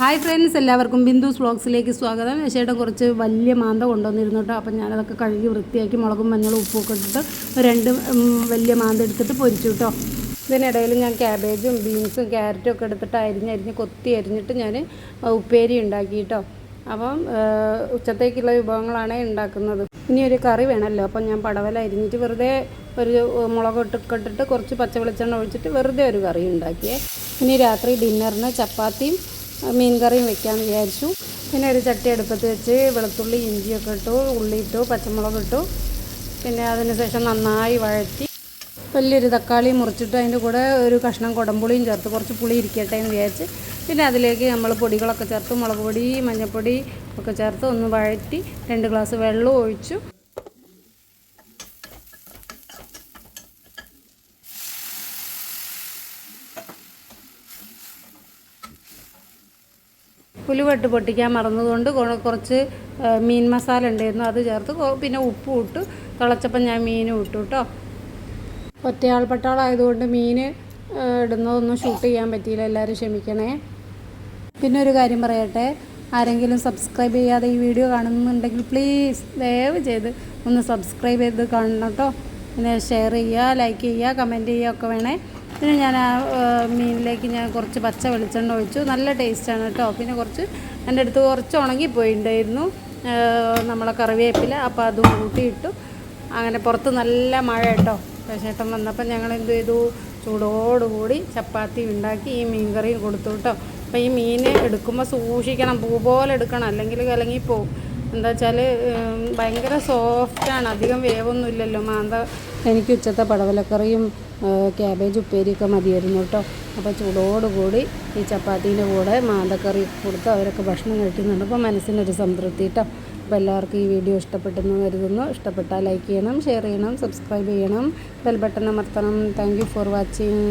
Hi friends എല്ലാവർക്കും ബിന്ദുസ് വ്ളോഗ്സിലേക്ക് സ്വാഗതം. ചേട്ടൻ കുറച്ച് വലിയ മാന്ത കൊണ്ടുവന്നിരുന്നു കേട്ടോ. അപ്പം ഞാനതൊക്കെ കഴുകി വൃത്തിയാക്കി മുളകും മഞ്ഞളും ഉപ്പൊക്കെ ഇട്ടിട്ട് രണ്ട് വലിയ മാന്ത എടുത്തിട്ട് പൊരിച്ചു കേട്ടോ. ഇതിനിടയിൽ ഞാൻ ക്യാബേജും ബീൻസും ക്യാരറ്റും ഒക്കെ എടുത്തിട്ട് അരിഞ്ഞ് അരിഞ്ഞ് കൊത്തി അരിഞ്ഞിട്ട് ഞാൻ ഉപ്പേരി ഉണ്ടാക്കി കേട്ടോ. അപ്പം ഉച്ചത്തേക്കുള്ള വിഭവങ്ങളാണ് ഉണ്ടാക്കുന്നത്. ഇനി ഒരു കറി വേണമല്ലോ. അപ്പം ഞാൻ പടവല അരിഞ്ഞിട്ട് വെറുതെ ഒരു മുളക് ഇട്ടിട്ട് കുറച്ച് പച്ച വെളിച്ചെണ്ണ ഒഴിച്ചിട്ട് വെറുതെ ഒരു കറി ഉണ്ടാക്കിയേ. ഇനി രാത്രി ഡിന്നറിന് ചപ്പാത്തിയും മീൻ കറിയും വെക്കാമെന്ന് വിചാരിച്ചു. പിന്നെ ഒരു ചട്ടി അടുപ്പത്ത് വെച്ച് വെളുത്തുള്ളി ഇഞ്ചിയൊക്കെ ഇട്ടു ഉള്ളി ഇട്ടു പച്ചമുളക് ഇട്ടു. പിന്നെ അതിന് ശേഷം നന്നായി വഴറ്റി വലിയൊരു തക്കാളി മുറിച്ചിട്ട് അതിന്റെ കൂടെ ഒരു കഷ്ണം കുടംപുളിയും ചേർത്ത് കുറച്ച് പുളി ഇരിക്കട്ടെ എന്ന് വിചാരിച്ച്. പിന്നെ അതിലേക്ക് നമ്മൾ പൊടികളൊക്കെ ചേർത്ത് മുളക് പൊടി മഞ്ഞൾപ്പൊടി ഒക്കെ ചേർത്ത് ഒന്ന് വഴറ്റി രണ്ട് ഗ്ലാസ് വെള്ളം ഒഴിച്ചു. ഉലുവട്ട് പൊട്ടിക്കാൻ മറന്നതുകൊണ്ട് കുറച്ച് മീൻ മസാല ഉണ്ടായിരുന്നു. അത് ചേർത്ത് പിന്നെ ഉപ്പും ഇട്ട്. തിളച്ചപ്പം ഞാൻ മീനും ഇട്ടു കേട്ടോ ഒറ്റയാൾ പട്ടാളായതുകൊണ്ട് മീൻ ഇടുന്നതൊന്നും ഷൂട്ട് ചെയ്യാൻ പറ്റിയില്ല. എല്ലാവരും ക്ഷമിക്കണേ. പിന്നെ ഒരു കാര്യം പറയട്ടെ. ആരെങ്കിലും സബ്സ്ക്രൈബ് ചെയ്യാതെ ഈ വീഡിയോ കാണുന്നുണ്ടെങ്കിൽ പ്ലീസ് ദയവ് ചെയ്ത് ഒന്ന് സബ്സ്ക്രൈബ് ചെയ്ത് കാണണം കേട്ടോ പിന്നെ ഷെയർ ചെയ്യുക ലൈക്ക് ചെയ്യുക കമന്റ് ചെയ്യുക ഒക്കെ വേണേ. പിന്നെ ഞാൻ ആ മീനിലേക്ക് ഞാൻ കുറച്ച് പച്ച വെളിച്ചെണ്ണ ഒഴിച്ചു. നല്ല ടേസ്റ്റാണ് കേട്ടോ. പിന്നെ കുറച്ച് എന്റെ അടുത്ത് കുറച്ച് ഉണങ്ങിപ്പോയിണ്ടായിരുന്നു. നമ്മളെ കറിവേപ്പില. അപ്പോൾ അതും കൂട്ടിയിട്ടു. അങ്ങനെ പുറത്ത് നല്ല മഴ കേട്ടോ. ചേട്ടൻ വന്നപ്പോൾ ഞങ്ങൾ എന്ത് ചെയ്തു? ചൂടോടുകൂടി ചപ്പാത്തി ഉണ്ടാക്കി ഈ മീൻ കറിയും കൊടുത്തു കേട്ടോ. അപ്പോൾ ഈ മീൻ എടുക്കുമ്പോൾ സൂക്ഷിക്കണം. പൂ പോലെ എടുക്കണം. അല്ലെങ്കിൽ കലങ്ങിപ്പോവും. എന്താ വെച്ചാൽ ഭയങ്കര സോഫ്റ്റാണ് അധികം വേവൊന്നുമില്ലല്ലോ. മാന്ത എനിക്ക് ഉച്ചത്തെ പടവലക്കറിയും ക്യാബേജ് ഉപ്പേരിയൊക്കെ മതിയായിരുന്നു കേട്ടോ. അപ്പോൾ ചൂടോടുകൂടി ഈ ചപ്പാത്തീന്റെ കൂടെ മാന്തക്കറി കൊടുത്ത് അവരൊക്കെ ഭക്ഷണം കഴിക്കുന്നുണ്ട്. അപ്പോൾ മനസ്സിനൊരു സംതൃപ്തി കേട്ടോ. അപ്പോൾ എല്ലാവർക്കും ഈ വീഡിയോ ഇഷ്ടപ്പെട്ടെന്ന് കരുതുന്നു. ഇഷ്ടപ്പെട്ടാൽ ലൈക്ക് ചെയ്യണം ഷെയർ ചെയ്യണം സബ്സ്ക്രൈബ് ചെയ്യണം bell button അമർത്തണം. Thank for watching